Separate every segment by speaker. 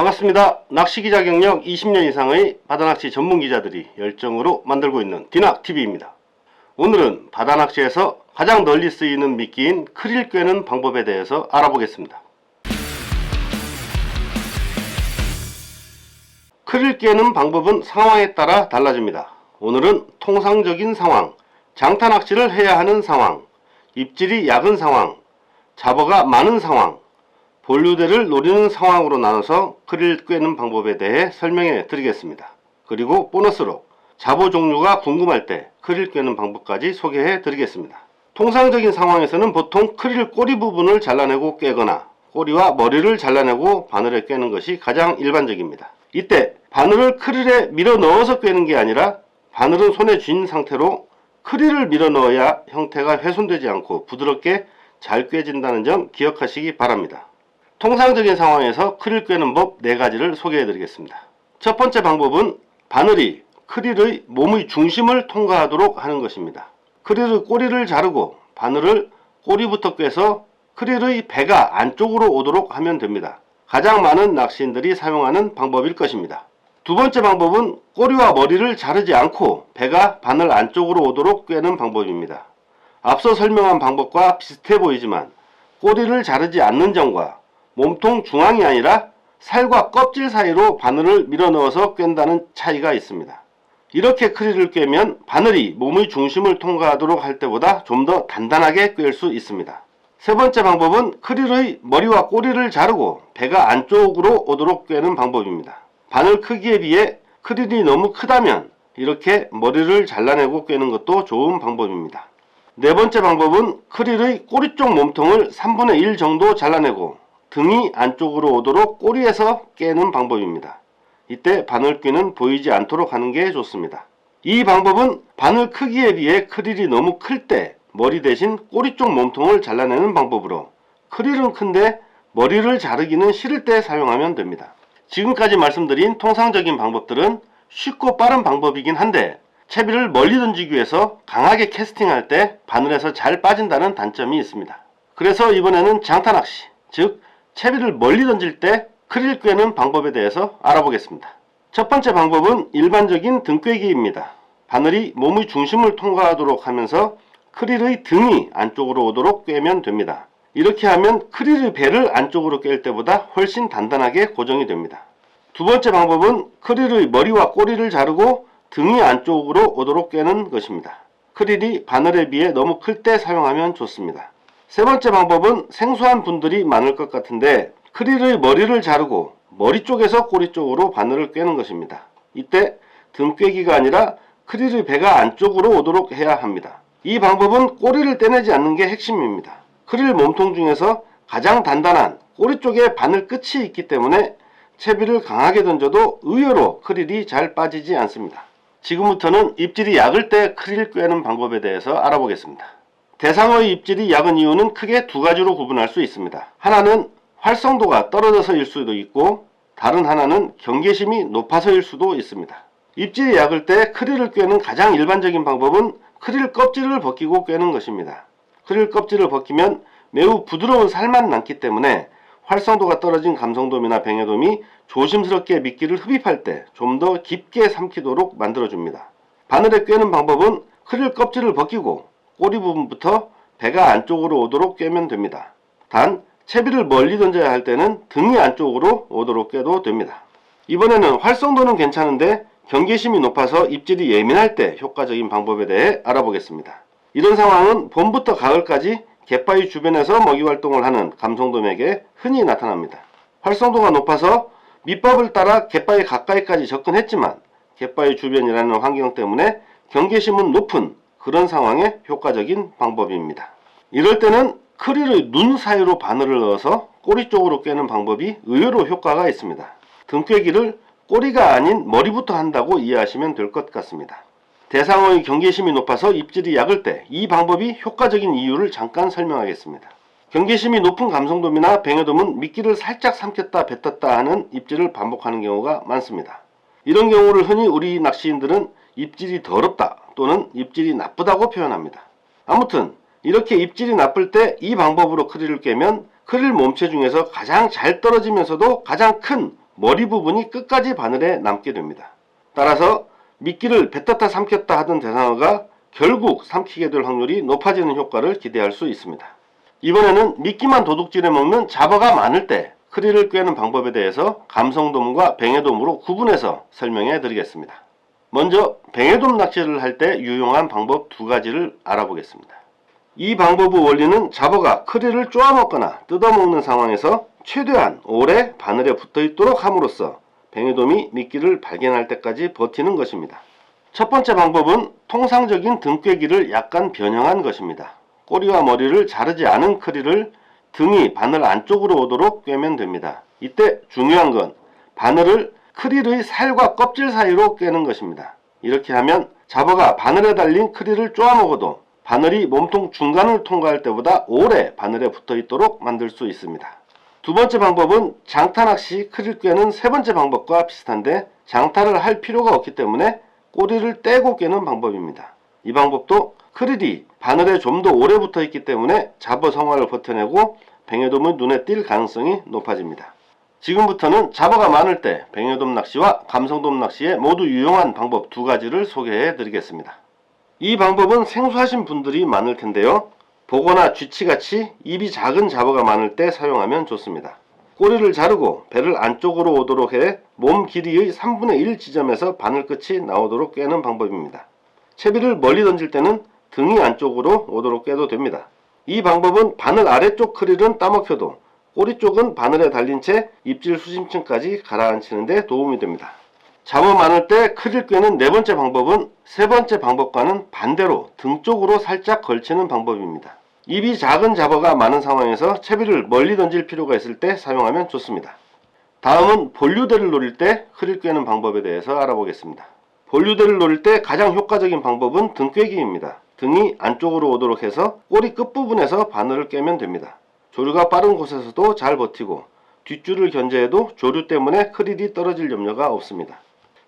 Speaker 1: 반갑습니다. 낚시 기자 경력 20년 이상의 바다낚시 전문 기자들이 열정으로 만들고 있는 디낙TV입니다. 오늘은 바다낚시에서 가장 널리 쓰이는 미끼인 크릴 꿰는 방법에 대해서 알아보겠습니다. 크릴 꿰는 방법은 상황에 따라 달라집니다. 오늘은 통상적인 상황, 장타 낚시를 해야 하는 상황, 입질이 약은 상황, 잡어가 많은 상황, 본류대를 노리는 상황으로 나눠서 크릴 꿰는 방법에 대해 설명해 드리겠습니다. 그리고 보너스로 잡어 종류가 궁금할 때 크릴 꿰는 방법까지 소개해 드리겠습니다. 통상적인 상황에서는 보통 크릴 꼬리 부분을 잘라내고 꿰거나 꼬리와 머리를 잘라내고 바늘에 꿰는 것이 가장 일반적입니다. 이때 바늘을 크릴에 밀어 넣어서 꿰는 게 아니라 바늘은 손에 쥔 상태로 크릴을 밀어 넣어야 형태가 훼손되지 않고 부드럽게 잘 꿰진다는 점 기억하시기 바랍니다. 통상적인 상황에서 크릴 꿰는 법 4가지를 소개해 드리겠습니다. 첫 번째 방법은 바늘이 크릴의 몸의 중심을 통과하도록 하는 것입니다. 크릴의 꼬리를 자르고 바늘을 꼬리부터 꿰서 크릴의 배가 안쪽으로 오도록 하면 됩니다. 가장 많은 낚시인들이 사용하는 방법일 것입니다. 두 번째 방법은 꼬리와 머리를 자르지 않고 배가 바늘 안쪽으로 오도록 꿰는 방법입니다. 앞서 설명한 방법과 비슷해 보이지만 꼬리를 자르지 않는 점과 몸통 중앙이 아니라 살과 껍질 사이로 바늘을 밀어 넣어서 꿰다는 차이가 있습니다. 이렇게 크릴을 꿰면 바늘이 몸의 중심을 통과하도록 할 때보다 좀 더 단단하게 꿰을 수 있습니다. 세 번째 방법은 크릴의 머리와 꼬리를 자르고 배가 안쪽으로 오도록 꿰는 방법입니다. 바늘 크기에 비해 크릴이 너무 크다면 이렇게 머리를 잘라내고 꿰는 것도 좋은 방법입니다. 네 번째 방법은 크릴의 꼬리 쪽 몸통을 3분의 1 정도 잘라내고 등이 안쪽으로 오도록 꼬리에서 깨는 방법입니다. 이때 바늘귀는 보이지 않도록 하는 게 좋습니다. 이 방법은 바늘 크기에 비해 크릴이 너무 클 때 머리 대신 꼬리 쪽 몸통을 잘라내는 방법으로 크릴은 큰데 머리를 자르기는 싫을 때 사용하면 됩니다. 지금까지 말씀드린 통상적인 방법들은 쉽고 빠른 방법이긴 한데 채비를 멀리 던지기 위해서 강하게 캐스팅할 때 바늘에서 잘 빠진다는 단점이 있습니다. 그래서 이번에는 장타 낚시, 즉 채비를 멀리 던질 때 크릴 꿰는 방법에 대해서 알아보겠습니다. 첫 번째 방법은 일반적인 등꿰기입니다. 바늘이 몸의 중심을 통과하도록 하면서 크릴의 등이 안쪽으로 오도록 꿰면 됩니다. 이렇게 하면 크릴의 배를 안쪽으로 꿰일 때보다 훨씬 단단하게 고정이 됩니다. 두 번째 방법은 크릴의 머리와 꼬리를 자르고 등이 안쪽으로 오도록 꿰는 것입니다. 크릴이 바늘에 비해 너무 클 때 사용하면 좋습니다. 세 번째 방법은 생소한 분들이 많을 것 같은데 크릴의 머리를 자르고 머리 쪽에서 꼬리 쪽으로 바늘을 꿰는 것입니다. 이때 등 꿰기가 아니라 크릴의 배가 안쪽으로 오도록 해야 합니다. 이 방법은 꼬리를 떼내지 않는 게 핵심입니다. 크릴 몸통 중에서 가장 단단한 꼬리 쪽에 바늘 끝이 있기 때문에 채비를 강하게 던져도 의외로 크릴이 잘 빠지지 않습니다. 지금부터는 입질이 약을 때 크릴 꿰는 방법에 대해서 알아보겠습니다. 대상어의 입질이 약은 이유는 크게 두 가지로 구분할 수 있습니다. 하나는 활성도가 떨어져서일 수도 있고 다른 하나는 경계심이 높아서일 수도 있습니다. 입질이 약을 때 크릴을 꿰는 가장 일반적인 방법은 크릴 껍질을 벗기고 꿰는 것입니다. 크릴 껍질을 벗기면 매우 부드러운 살만 남기 때문에 활성도가 떨어진 감성돔이나 뱅에돔이 조심스럽게 미끼를 흡입할 때 좀 더 깊게 삼키도록 만들어줍니다. 바늘에 꿰는 방법은 크릴 껍질을 벗기고 꼬리 부분부터 배가 안쪽으로 오도록 꿰면 됩니다. 단 채비를 멀리 던져야 할 때는 등이 안쪽으로 오도록 꿰도 됩니다. 이번에는 활성도는 괜찮은데 경계심이 높아서 입질이 예민할 때 효과적인 방법에 대해 알아보겠습니다. 이런 상황은 봄부터 가을까지 갯바위 주변에서 먹이 활동을 하는 감성돔에게 흔히 나타납니다. 활성도가 높아서 밑밥을 따라 갯바위 가까이까지 접근했지만 갯바위 주변이라는 환경 때문에 경계심은 높은 그런 상황에 효과적인 방법입니다. 이럴 때는 크릴의 눈 사이로 바늘을 넣어서 꼬리 쪽으로 꿰는 방법이 의외로 효과가 있습니다. 등꿰기를 꼬리가 아닌 머리부터 한다고 이해하시면 될 것 같습니다. 대상어의 경계심이 높아서 입질이 약을 때 이 방법이 효과적인 이유를 잠깐 설명하겠습니다. 경계심이 높은 감성돔이나 뱅에돔은 미끼를 살짝 삼켰다 뱉었다 하는 입질을 반복하는 경우가 많습니다. 이런 경우를 흔히 우리 낚시인들은 입질이 더럽다 또는 입질이 나쁘다고 표현합니다. 아무튼 이렇게 입질이 나쁠 때 이 방법으로 크릴을 깨면 크릴 몸체 중에서 가장 잘 떨어지면서도 가장 큰 머리 부분이 끝까지 바늘에 남게 됩니다. 따라서 미끼를 뱉었다 삼켰다 하던 대상어가 결국 삼키게 될 확률이 높아지는 효과를 기대할 수 있습니다. 이번에는 미끼만 도둑질해 먹는 잡어가 많을 때 크리를 꿰는 방법에 대해서 감성돔과 뱅에돔으로 구분해서 설명해 드리겠습니다. 먼저 뱅에돔 낚시를 할 때 유용한 방법 두 가지를 알아보겠습니다. 이 방법의 원리는 잡어가 크리를 쪼아먹거나 뜯어먹는 상황에서 최대한 오래 바늘에 붙어 있도록 함으로써 뱅에돔이 미끼를 발견할 때까지 버티는 것입니다. 첫 번째 방법은 통상적인 등꿰기를 약간 변형한 것입니다. 꼬리와 머리를 자르지 않은 크리를 등이 바늘 안쪽으로 오도록 꿰면 됩니다. 이때 중요한 건 바늘을 크릴의 살과 껍질 사이로 꿰는 것입니다. 이렇게 하면 잡어가 바늘에 달린 크릴을 쪼아 먹어도 바늘이 몸통 중간을 통과할 때보다 오래 바늘에 붙어 있도록 만들 수 있습니다. 두 번째 방법은 장타 낚 시 크릴 꿰는 세 번째 방법과 비슷한데 장타를 할 필요가 없기 때문에 꼬리를 떼고 꿰는 방법입니다. 이 방법도 크릴이 바늘에 좀 더 오래 붙어 있기 때문에 잡어 성화를 버텨내고 뱅에돔의 눈에 띌 가능성이 높아집니다. 지금부터는 잡어가 많을 때 뱅에돔 낚시와 감성돔 낚시에 모두 유용한 방법 두 가지를 소개해 드리겠습니다. 이 방법은 생소하신 분들이 많을 텐데요. 보거나 쥐치같이 입이 작은 잡어가 많을 때 사용하면 좋습니다. 꼬리를 자르고 배를 안쪽으로 오도록 해 몸 길이의 3분의 1 지점에서 바늘 끝이 나오도록 꿰는 방법입니다. 채비를 멀리 던질 때는 등이 안쪽으로 오도록 꿰도 됩니다. 이 방법은 바늘 아래쪽 크릴은 따먹혀도 꼬리 쪽은 바늘에 달린 채 입질 수심층까지 가라앉히는 데 도움이 됩니다. 잡어 많을 때 크릴 꿰는 네 번째 방법은 세 번째 방법과는 반대로 등 쪽으로 살짝 걸치는 방법입니다. 입이 작은 잡어가 많은 상황에서 채비를 멀리 던질 필요가 있을 때 사용하면 좋습니다. 다음은 본류대를 노릴 때 크릴 꿰는 방법에 대해서 알아보겠습니다. 본류대를 노릴 때 가장 효과적인 방법은 등 꿰기입니다. 등이 안쪽으로 오도록 해서 꼬리 끝부분에서 바늘을 꿰면 됩니다. 조류가 빠른 곳에서도 잘 버티고 뒷줄을 견제해도 조류 때문에 크릴이 떨어질 염려가 없습니다.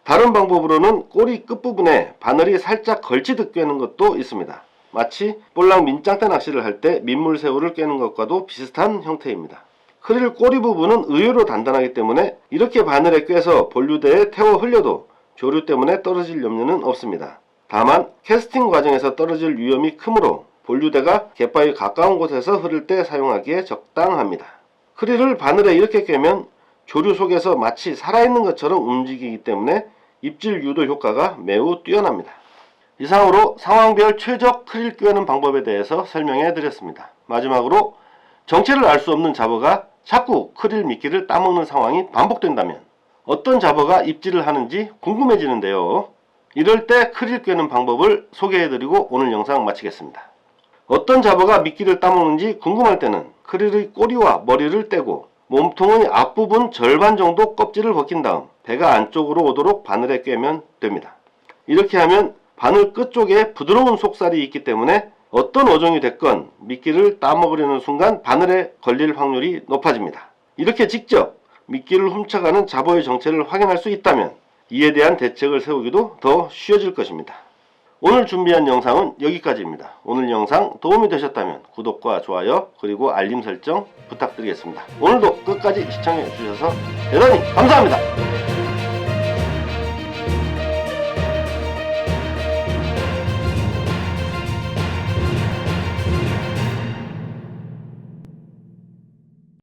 Speaker 1: 다른 방법으로는 꼬리 끝부분에 바늘이 살짝 걸치듯 꿰는 것도 있습니다. 마치 볼락 민짱대 낚시를 할 때 민물새우를 꿰는 것과도 비슷한 형태입니다. 크릴 꼬리 부분은 의외로 단단하기 때문에 이렇게 바늘에 꿰서 본류대에 태워 흘려도 조류 때문에 떨어질 염려는 없습니다. 다만 캐스팅 과정에서 떨어질 위험이 크므로 본류대가 갯바위 가까운 곳에서 흐를 때 사용하기에 적당합니다. 크릴을 바늘에 이렇게 꿰면 조류 속에서 마치 살아있는 것처럼 움직이기 때문에 입질 유도 효과가 매우 뛰어납니다. 이상으로 상황별 최적 크릴 꿰는 방법에 대해서 설명해 드렸습니다. 마지막으로 정체를 알 수 없는 잡어가 자꾸 크릴 미끼를 따먹는 상황이 반복된다면 어떤 잡어가 입질을 하는지 궁금해지는데요. 이럴 때 크릴 꿰는 방법을 소개해 드리고 오늘 영상 마치겠습니다. 어떤 잡어가 미끼를 따먹는지 궁금할 때는 크릴의 꼬리와 머리를 떼고 몸통의 앞부분 절반 정도 껍질을 벗긴 다음 배가 안쪽으로 오도록 바늘에 꿰면 됩니다. 이렇게 하면 바늘 끝쪽에 부드러운 속살이 있기 때문에 어떤 어종이 됐건 미끼를 따먹으려는 순간 바늘에 걸릴 확률이 높아집니다. 이렇게 직접 미끼를 훔쳐가는 잡어의 정체를 확인할 수 있다면 이에 대한 대책을 세우기도 더 쉬워질 것입니다. 오늘 준비한 영상은 여기까지입니다. 오늘 영상 도움이 되셨다면 구독과 좋아요 그리고 알림 설정 부탁드리겠습니다. 오늘도 끝까지 시청해 주셔서 대단히 감사합니다.